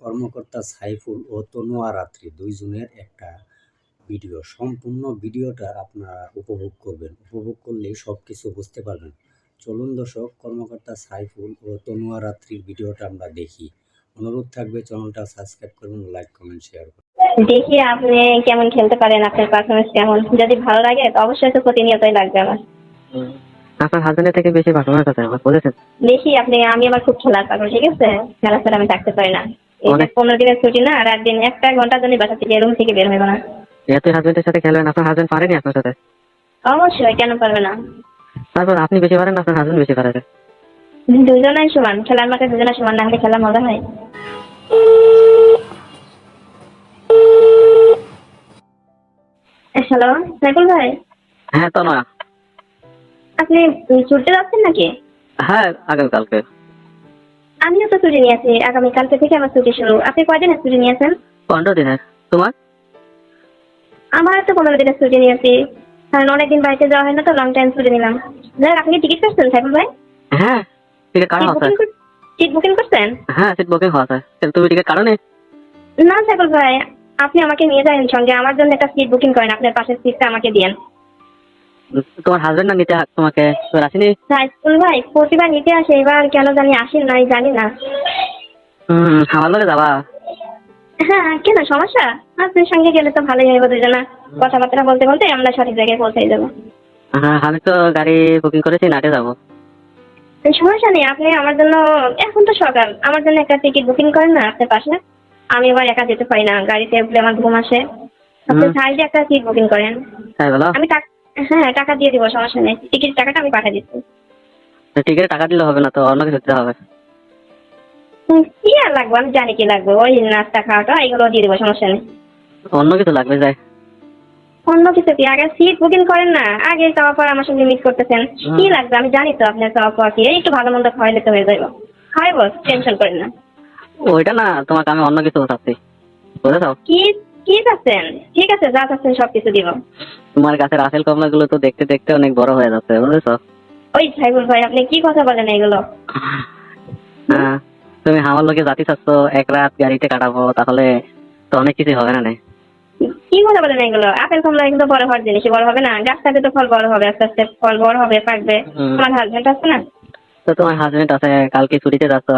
কর্মকর্তা সাইফুল ও তনুয়া রাত্রি দুইজনের একটা ভিডিও। সম্পূর্ণ ভিডিওটা আপনারা উপভোগ করবেন। উপভোগ করলেই সব কিছু বুঝতে পারবেন। চলুন দর্শক কর্মকর্তা সাইফুল ও তনুয়া রাত্রির ভিডিওটা আমরা দেখি। অনুরোধ থাকবে চ্যানেলটা সাবস্ক্রাইব করবেন লাইক কমেন্ট শেয়ার করুন। দেখি আপনি কেমন খেলতে পারেন আপনার পারফরমেন্স কেমন। যদি ভালো লাগে তো অবশ্যই তো প্রতিনিয়তই লাগবে আমার। আপনার হাজবেন্ডের থেকে বেশি পারফরমেন্স আছে আমার বুঝেছেন দেখি আপনি আমি আমার খুব খেলার পাগল ঠিক আছে? খেলা ছাড়া আমি থাকতে পারি না। পনেরো দিনের ছুটি না আর একদিন একটা ঘণ্টার জন্য বাসা থেকে রুম থেকে বের হইব না। যেহেতু হাজবেন্ডের সাথে খেলবেন আপনার হাজবেন্ড পারেনি আপনার সাথে? অবশ্যই কেন পারবে না? তারপর আপনি বেশি পারেন আপনার হাজবেন্ড বেশি পারে? দুজনাই সমান খেলার মাঠে দুজনের সমান না হলে খেলা মজা হয়। হ্যালো সাইকুল ভাই? হ্যাঁ আপনি ছুটতে যাচ্ছেন নাকি? হ্যাঁ আগামীকালকে আমিও তো ছুটি নিয়েছি আগামী কালকে থেকে আমার ছুটি শুরু। আপনি কয়দিনের ছুটি নিয়েছেন? পনেরো দিনের। তোমার? আমার তো পনেরো দিনের ছুটি নিয়েছি। কারণ অনেকদিন বাড়িতে যাওয়া হয় না তো লং টাইম ছুটি নিলাম। যাই আপনি টিকিট করছেন সাইকুল ভাই? হ্যাঁ টিকিট কাটা হচ্ছে সিট বুকিং করছেন? হ্যাঁ সিট বুকিং হওয়া কিন্তু তুমি টিকিট কাটো নেই না সাইকুল ভাই আপনি আমাকে নিয়ে যান সঙ্গে। আমার জন্য একটা সিট বুকিং করেন আপনার পাশের সিটটা আমাকে দিয়েন। তোমার হাজবেন্ড না নিতে তোমাকে তো আসেনি? সাইকুল ভাই প্রতিবার নিতে আসে এবার কেন জানি আসেন নাই জানি না। হুম আমার লগে যাবা? হ্যাঁ কেন সমস্যা? আপনার সঙ্গে গেলে তো ভালোই হইব দুজনা। কথাবার্তা বলতে বলতে আমরা সঠিক জায়গায় পৌঁছে যাব হ্যাঁ আমি তো গাড়ি বুকিং করেছি নাটে যাব। সমস্যা নেই আপনি আমার জন্য এখন তো সকাল। আমার জন্য একটা টিকিট বুকিং করেন না আপনার পাশে। আমি আবার একা যেতে পারি না গাড়িতে আমার ঘুম আসে। আপনি সাইডে একটা সিট বুকিং করেন। আমি টাক- হ্যাঁ টাকা দিয়ে দিব সমস্যা নেই। টিকিট টাকাটা আমি পাঠিয়ে দিচ্ছি। টিকিট টাকা দিলে হবে না তো অন্য কিছু দিতে হবে? কি আর লাগবে? আমি জানি কি লাগবে। ওই নাস্তা খাওয়াটা এগুলো দিয়ে দিব সমস্যা নেই। অন্য কিছু লাগবে অন্য কিছু কি? আগে সিট বুকিং করেন না? আগে চাওয়া পর আমার সঙ্গে মিট করতেছেন। কি লাগবে? আমি জানি তো আপনার চাওয়া পর কি। এই একটু ভালো মন্দ খাওয়াইলে তো হয়ে যাইব। খাইব টেনশন করেন না। ওইটা না তোমাকে আমি অন্য কিছু চাচ্ছি। বুঝেছ? কি কি চাচ্ছেন ঠিক আছে যা চাচ্ছেন সবকিছু দিব। তোমার গাছের আপেল কমলা গুলো তো দেখতে দেখতে অনেক বড় হয়ে যাচ্ছে বুঝেছ? ওই সাইবুল ভাই আপনি কি কথা বলেন এগুলো? তুমি আমার লোকে জাতি চাচ্ছ এক রাত গাড়িতে কাটাবো তাহলে তো অনেক কিছু হবে না কি কথা বলেন এগুলো? আপেল কমলা এগুলো বড় হওয়ার জিনিস বড় হবে না? গাছটাতে তো ফল বড় হবে আস্তে আস্তে ফল বড় হবে পাকবে। আমার হাজবেন্ড আছে না? তো তোমার হাজবেন্ড আছে কালকে ছুটিতে যাচ্ছ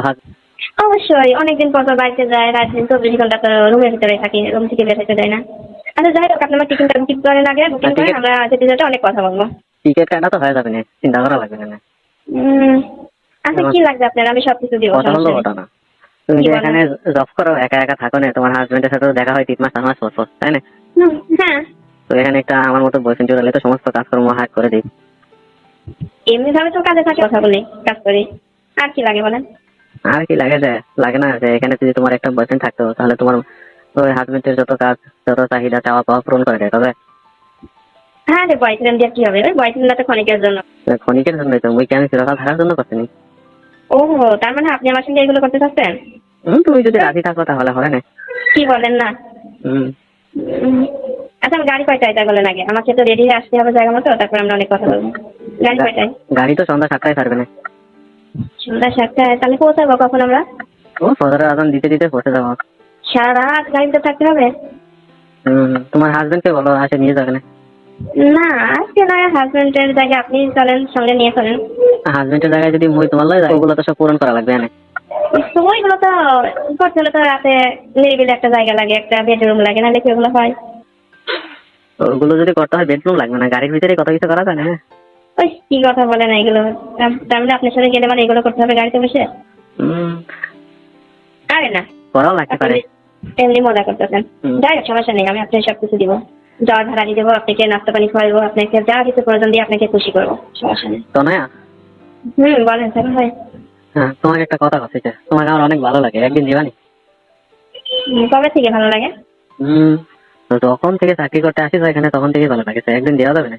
অবশ্যই অনেকদিন পর পর বাড়িতে যায় রাত দিন চব্বিশ ঘণ্টা তো রুমের ভিতরে থাকি রুম থেকে বের হতে যায় না। আচ্ছা যাই হোক আপনি আমার টিকিটটা বুকিং করেন আগে বুকিং করেন আমরা যেতে যেতে অনেক কথা বলব। টিকিট কাটা তো হয়ে যাবে না চিন্তা করা লাগবে না। আচ্ছা কি লাগবে আপনার? আমি দিব কথা হলো ওটা না। তুমি যে এখানে জব করো একা একা থাকো না তোমার হাজবেন্ডের সাথে দেখা হয় তিন মাস চার মাস পর তাই না? হ্যাঁ। তো এখানে একটা আমার মতো বয়ফ্রেন্ড চলে তো সমস্ত কাজকর্ম হাত করে দিই। এমনি ভাবে তো কাজে থাকে কথা বলি কাজ করি। আর কি লাগে বলেন? আর কি লাগে যে লাগে না যে এখানে যদি তোমার একটা বয়ফ্রেন্ড থাকতো তাহলে তোমার ওই হাজবেন্ডের যত কাজ যত চাহিদা চাওয়া পাওয়া পূরণ করে দেয় তবে? হ্যাঁ রে বয়ফ্রেন্ড দিয়ে কি হবে? ওই বয়ফ্রেন্ডটা তো ক্ষণিকের জন্য। ক্ষণিকের জন্যই তো মুই কি চিরকাল থাকার জন্য করছিনি ও তার মানে আপনি আমার সঙ্গে এগুলো করতে চাচ্ছেন? হুম, তুমি যদি রাজি থাকো তাহলে হবে না। কি বলেন না? হুম। আচ্ছা গাড়ি কয়টায় তাই বলেন আগে? আমাকে তো রেডি আসতে হবে জায়গা মতো তারপর আমরা অনেক কথা বলব। গাড়ি কয়টায়? গাড়ি তো সন্ধ্যা সাতটায় ছাড়বে না। সন্ধ্যা সাতটায়। তাহলে পৌঁছাবো কখন আমরা? ও আজান দিতে দিতে পৌঁছে যাব সারা রাত গাড়িতে থাকতে হবে? হুম তোমার হাজবেন্ডকে বলো আসে নিয়ে যাবে না? না আজকে না। হাজবেন্ডের জায়গায় আপনি চলেন সঙ্গে নিয়ে চলেন। হাজবেন্ডের জায়গায় যদি মুই তোমার লয় ওগুলো তো সব পূরণ করা লাগবে না সময়গুলো তো করতে হলে তো রাতে নিরিবিলি একটা জায়গা লাগে একটা বেডরুম লাগে না দেখি ওগুলো হয়? ওগুলো যদি করতে হয় বেডরুম লাগবে না। গাড়ির ভিতরে কত কিছু করা যায় না ওই কি কথা বলেন এগুলো? তার- মানে আপনার সাথে গেলে মানে এগুলো করতে হবে গাড়িতে বসে? আরে না। করাও লাগতে পারে। এমনি মজা করতেছেন। যাই হোক সমস্যা নেই আমি আপনাকে সবকিছু দিব। ভাড়া দিয়ে দেবো আপনাকে নাস্তা পানি খাওয়াবো আপনাকে যা কিছু প্রয়োজন দিয়ে আপনাকে খুশি করব। সমস্যা নেই। তো না হুম বলেন স্যার ভাই। হ্যাঁ তোমাকে একটা কথা বলছি যে, তোমাকে আমার অনেক ভালো লাগে। একদিন দিবানি? কবে থেকে ভালো লাগে? হুম যখন থেকে চাকরি করতে আসিস এখানে তখন থেকে ভালো লাগে। একদিন দেওয়া যাবে না?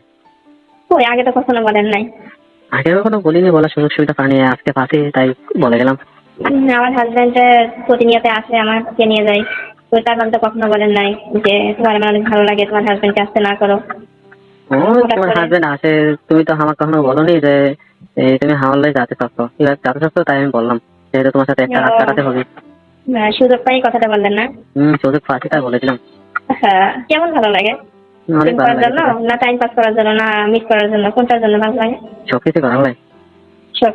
ওই আগে তো কখনো বলেন নাই। আগে কখনো বলিনি বলার সুযোগ সুবিধা পানি আজকে পাচ্ছি তাই বলে গেলাম। আমার হাজবেন্ড প্রতিনিয়ত আসে আমাকে নিয়ে যায়। তো তার মানে তো কখনো বলেন নাই যে তোমার আমার অনেক ভালো লাগে তোমার হাজবেন্ডকে আসতে না করো। তোমার হাজবেন্ড আসে তুমি তো আমাকে কখনো বলনি যে তুমি হাওয়ার লাই যাতে যাতে তাই আমি বললাম যেহেতু তোমার সাথে একটা রাত কাটাতে হবে। সুযোগ পাই কথাটা বললেন না? হম সুযোগ পাচ্ছি তাই বলেছিলাম হ্যাঁ কেমন ভালো লাগে? অনেক ভালো লাগে না টাইম পাস করার জন্য না মিট করার জন্য? কোনটার জন্য ভালো লাগে? সবকিছু ভালো লাগে। সব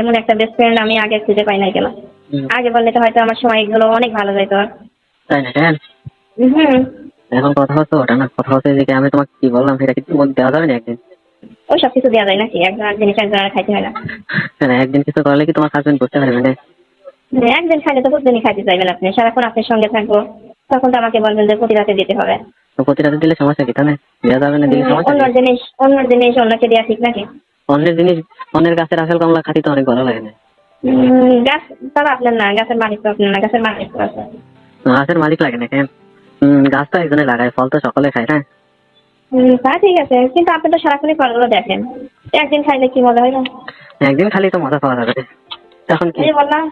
এমন একটা বেস্ট ফ্রেন্ড আমি আগে খুঁজে পাই নাই কেন? আগে বললে তো হয়তো আমার সময়গুলো অনেক ভালো যেত তাই না হুম। এখন কথা হচ্ছে ওটা না কথা হচ্ছে যে আমি তোমাকে কি বললাম সেটা কি তোমাকে দেওয়া যাবে না একদিন? ওই সব কিছু দেওয়া যায় নাকি? একজন আর জিনিস একজন আর খাইতে হয় না। একদিন কিছু করলে কি তোমার হাজবেন্ড বুঝতে পারবে না? মানে একদিন খাইলে তো প্রতিদিনই খাইতে চাইবেন আপনি। সারাক্ষণ আপনার সঙ্গে থাকব তখন তো আমাকে বলবেন যে প্রতি রাতে দিতে হবে। প্রতি রাতে দিলে সমস্যা কি তাহলে দেওয়া যাবে না দিলে সমস্যা অন্য জিনিস অন্য জিনিস অন্যকে দেওয়া ঠিক নাকি? অন্যের জিনিস অন্যের গাছের আসল কমলা খাতি তো অনেক ভালো লাগে না। গাছ তবে আপনার না গাছের মালিক তো আপনার না গাছের মালিক তো আছে। গাছের মালিক লাগে না কেন? গাছ তো একজনে লাগায় ফল তো সকলে খায় না। তা ঠিক আছে কিন্তু আপনি তো সারাক্ষণই ফলগুলো দেখেন। একদিন খাইলে কি মজা হয় না? একদিন খালি তো মজা পাওয়া যাবে। তখন কি? বললাম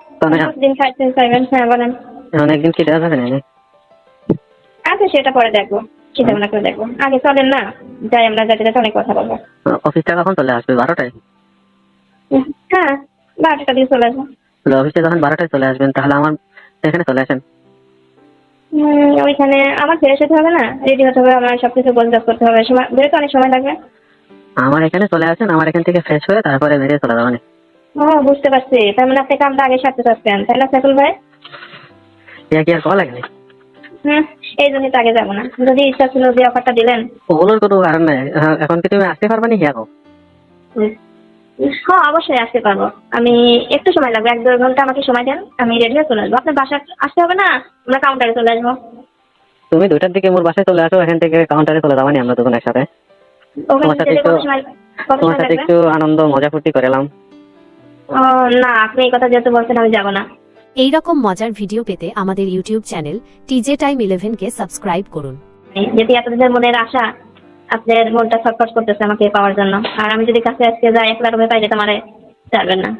দিন খাইতে চাইবেন হ্যাঁ বলেন। এখন একদিন কি দেওয়া যাবে না আচ্ছা সেটা পরে দেখব। চিন্তা ভাবনা করে দেখব। আগে চলেন না যাই আমরা যাতে যাতে অনেক কথা বলব। অফিসটা কখন চলে আসবে? বারোটায়? হ্যাঁ বারোটা দিয়ে চলে আসব। অফিসে যখন বারোটায় চলে আসবেন তাহলে আমার এখানে চলে আসেন? ওইখানে আমার ফ্রেশ হতে হবে না রেডি হতে হবে আমার সবকিছু গোলজাপ করতে হবে। সময় বেরোতে অনেক সময় লাগবে। আমার এখানে চলে আসেন আমার এখান থেকে ফ্রেশ হয়ে তারপরে বেরিয়ে চলে যাবেন। ও বুঝতে পারছি। তার মানে আপনি কামটা আগে সারতে চাচ্ছেন তাই না সাইকুল ভাই? ইয়া কি আর কল লাগবে? হুম। এই জন্যই তো আগে যাব না। যদি ইচ্ছা ছিল যে অফারটা দিলেন। ওগুলোর কোনো কারণ নাই। হ্যাঁ, এখন কি তুমি আসতে পারবে না হিয়া হ্যাঁ অবশ্যই আসতে পারব। আমি একটু সময় লাগবে এক দেড় ঘণ্টা আমাকে সময় দেন আমি রেডি হয়ে চলে আসব। আপনার বাসা আসতে হবে না? আমরা কাউন্টারে চলে আসব। তুমি দুইটার দিকে মোর বাসায় চলে আসো এখান থেকে কাউন্টারে চলে যাবানি আমরা দুজন একসাথে। তোমার সাথে একটু- তোমার সাথে একটু আনন্দ মজা ফুর্তি করেলাম ও না আপনি এই কথা যেহেতু বলছেন আমি যাব না। এই রকম মজার ভিডিও পেতে আমাদের ইউটিউব চ্যানেল টিজে টাইম ইলেভেনকে সাবস্ক্রাইব করুন। যেটি এতদিনের মনের আশা আপনার মনটা ছটফট করতেছে আমাকে পাওয়ার জন্য আর আমি যদি কাছে আজকে যাই একলা রুমে পাই যেতে আমারে চাইবেন না।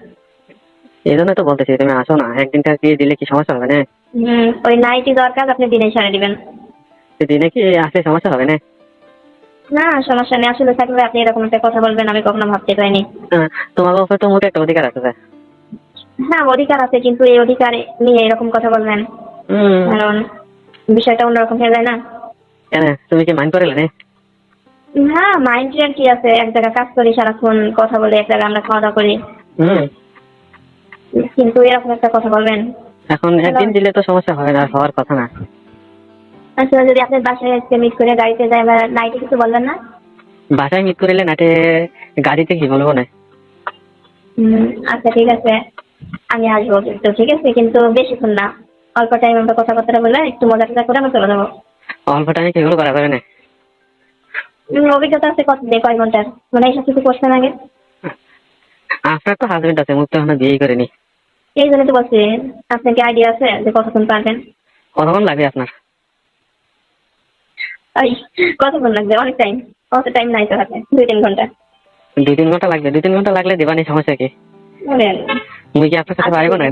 এই জন্য তো বলতেছি তুমি আসো না। একদিনটা কি দিলে কি সমস্যা হবে না? হুম ওই নাইটি দরকার আপনি দিনে সারে দিবেন। দিনে কি আসলে সমস্যা হবে না? না সমস্যা নেই। আসলে থাকলে আপনি এরকম একটা কথা বলবেন আমি কখনো ভাবতে পারিনি। তোমার উপর তো মুখে একটা অধিকার আছে হ্যাঁ অধিকার আছে কিন্তু এই অধিকার নিয়ে এরকম কথা বলবেন কারণ বিষয়টা অন্যরকম হয়ে যায় না। কেন? তুমি কি মাইন্ড করেলে হ্যাঁ মাইন্ড আর কি আছে? এক জায়গায় কাজ করি সারাক্ষণ কথা বলে এক জায়গায় আমরা খাওয়া দাওয়া করি কিন্তু এরকম একটা কথা বলবেন। এখন একদিন দিলে তো সমস্যা হবে না হওয়ার কথা না। আসলে যদি আপনার বাসায় আজকে মিট করে গাড়িতে যাই বা নাইটে কিছু বলবেন না? বাসায় মিট করিলে নাটে গাড়িতে কি বলব না? হুম, আচ্ছা ঠিক আছে। আমি আসব কিন্তু ঠিক আছে? কিন্তু বেশিক্ষণ না। অল্প টাইম আমরা কথাবার্তা বলে একটু মজা টজা করে আমরা চলে যাব। অল্প টাইমে কি এগুলো করা যাবে না? অভিজ্ঞতা আছে কত দিয়ে কয় ঘণ্টার? মানে এইসব কিছু করছেন আগে? আপনার তো হাজবেন্ড আছে মুখ তো এখনও বিয়েই করেনি। এই জন্য তো বলছি আপনার কি আইডিয়া আছে যে কতক্ষণ পারবেন? কতক্ষণ লাগবে আপনার? কতক্ষণ লাগবে? অনেক টাইম অত টাইম নাই তো হাতে। দুই তিন ঘণ্টা। দুই তিন ঘণ্টা লাগবে। দুই তিন ঘণ্টা লাগলে দেবানি সমস্যা কি? কি আপনার সাথে পারব না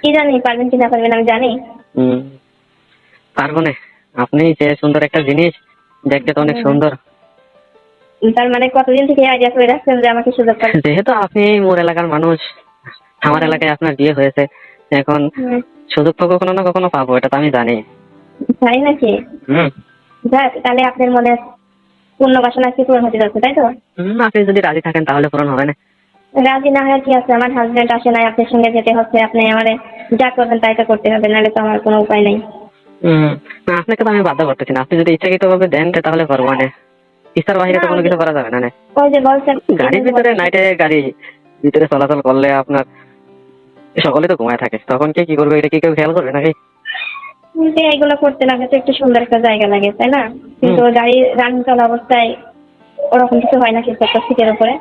কি জানি পারবেন কি না পারবেন আমি জানি। পারব না। আপনি যে সুন্দর একটা জিনিস দেখতে তো অনেক সুন্দর। তার মানে কতদিন থেকে আইডিয়া করে রাখছেন যে আমাকে সুযোগ পাবেন যেহেতু আপনি মোর এলাকার মানুষ আমার এলাকায় আপনার বিয়ে হয়েছে এখন সুযোগ তো কখনো না কখনো পাবো এটা তো আমি জানি। তাই নাকি? হুম। যাক তাহলে আপনার মনে পূর্ণ বাসনা কি পূরণ হতে যাচ্ছে তাই তো? হুম, আপনি যদি রাজি থাকেন তাহলে পূরণ হবে না। রাজি না হয় কি আছে? আমার হাজবেন্ড আসে নাই আপনার সঙ্গে যেতে হচ্ছে আপনি আমারে যা করবেন তাই তো করতে হবে নাহলে তো আমার কোনো উপায় নাই। না আপনাকে তো আমি বাধ্য করতেছি না। আপনি যদি ইচ্ছাকৃত ভাবে দেন তাহলে করব না ইচ্ছার বাইরে তো কোনো কিছু করা যাবে না ওই যে বলছেন গাড়ির ভিতরে নাইটে গাড়ি ভিতরে চলাচল করলে আপনার সকলে তো ঘুমায় থাকে। তখন কে কি করবে? এটা কি কেউ খেয়াল করবে নাকি? যে এগুলো করতে লাগে তো একটু সুন্দর একটা জায়গা লাগে তাই না? কিন্তু গাড়ি রান চলা অবস্থায় ওরকম কিছু হয় না কিন্তু একটা সিটের উপরে।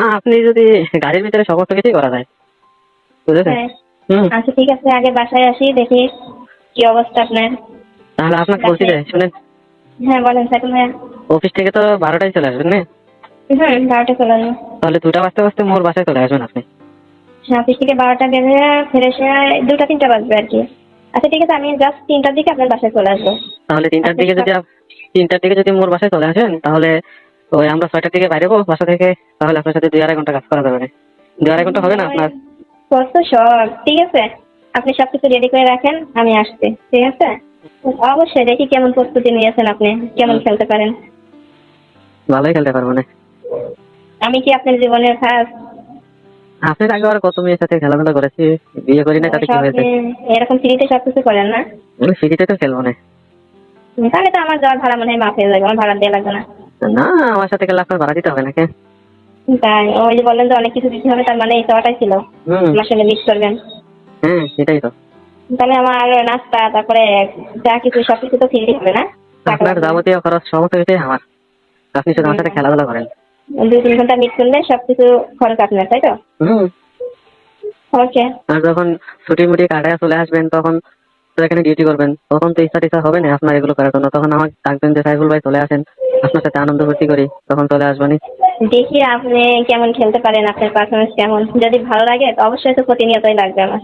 আপনি যদি গাড়ির ভিতরে সমস্ত কিছুই করা যায়। বুঝেছেন? হ্যাঁ। হুম। আচ্ছা ঠিক আছে আগে বাসায় আসি দেখি কি অবস্থা আপনার। তাহলে আপনাকে বলছি যে শুনেন। হ্যাঁ বলেন সাইকেল ভাইয়া। অফিস থেকে তো বারোটায় চলে আসবেন না চলে আসব। তাহলে দুটা বাজতে বাজতে মোর বাসায় চলে আসবেন আপনি। হ্যাঁ অফিস থেকে বারোটা বেজে দুটা তিনটা বাজবে আর কি। আচ্ছা ঠিক আছে আমি জাস্ট তিনটার দিকে আপনার বাসায় চলে আসব। তাহলে তিনটার দিকে যদি তিনটার দিকে যদি মোর বাসায় চলে আসেন তাহলে ওই আমরা ছয়টার দিকে বাইরে হব বাসা থেকে তাহলে আপনার সাথে দুই আড়াই ঘণ্টা কাজ করা যাবে। না দুই আড়াই ঘণ্টা হবে না আপনার? ঠিক আছে? আপনি সবকিছু রেডি করে রাখেন আমি আসছি ঠিক আছে? অবশ্যই দেখি কেমন প্রস্তুতি নিয়েছেন আপনি কেমন খেলতে পারেন। ভালোই খেলতে পারব না আমি কি আপনার জীবনের ফার্স্ট আপনার আগে আর কত মেয়ের সাথে খেলাধুলা করেছি বিয়ে করি না তাতে কি হয়েছে? এরকম ফ্রিতে সবকিছু করেন না? ওই সিটিতে তো খেলব না। তাহলে তো আমার যাওয়ার ভাড়া মনে হয় মাফ হয়ে যাবে আমার ভাড়া দেওয়া লাগবে না। না আমার সাথে আপনার ভাড়া দিতে হবে নাকি? তাই ওই যে বললেন যে অনেক কিছু দিতে হবে তার মানে এই ছিল। আমার সঙ্গে মিক্স করবেন। হ্যাঁ সেটাই তো। তাহলে আমার নাস্তা তারপরে যা কিছু সবকিছু তো ফ্রি হবে না? আপনার যাবতীয় খরচ সমস্ত কিছুই আমার। আপনি শুধু আমার সাথে খেলাধুলা করেন। দুই তিন ঘণ্টা মিট করলে সবকিছু খরচ আপনার তাই তো? ওকে। আর যখন ছুটি মুটি কাটায় চলে আসবেন তখন তো এখানে ডিউটি করবেন। তখন তো ইচ্ছা টিচ্ছা হবে না আপনার এগুলো করার জন্য। তখন আমাকে ডাকবেন যে সাইফুল ভাই চলে আসেন। আপনার সাথে আনন্দ ফুর্তি করি, তখন চলে আসবেনি দেখি আপনি কেমন খেলতে পারেন, আপনার পারফরমেন্স কেমন। যদি ভালো লাগে, অবশ্যই তো প্রতিনিয়তই লাগবে আমার।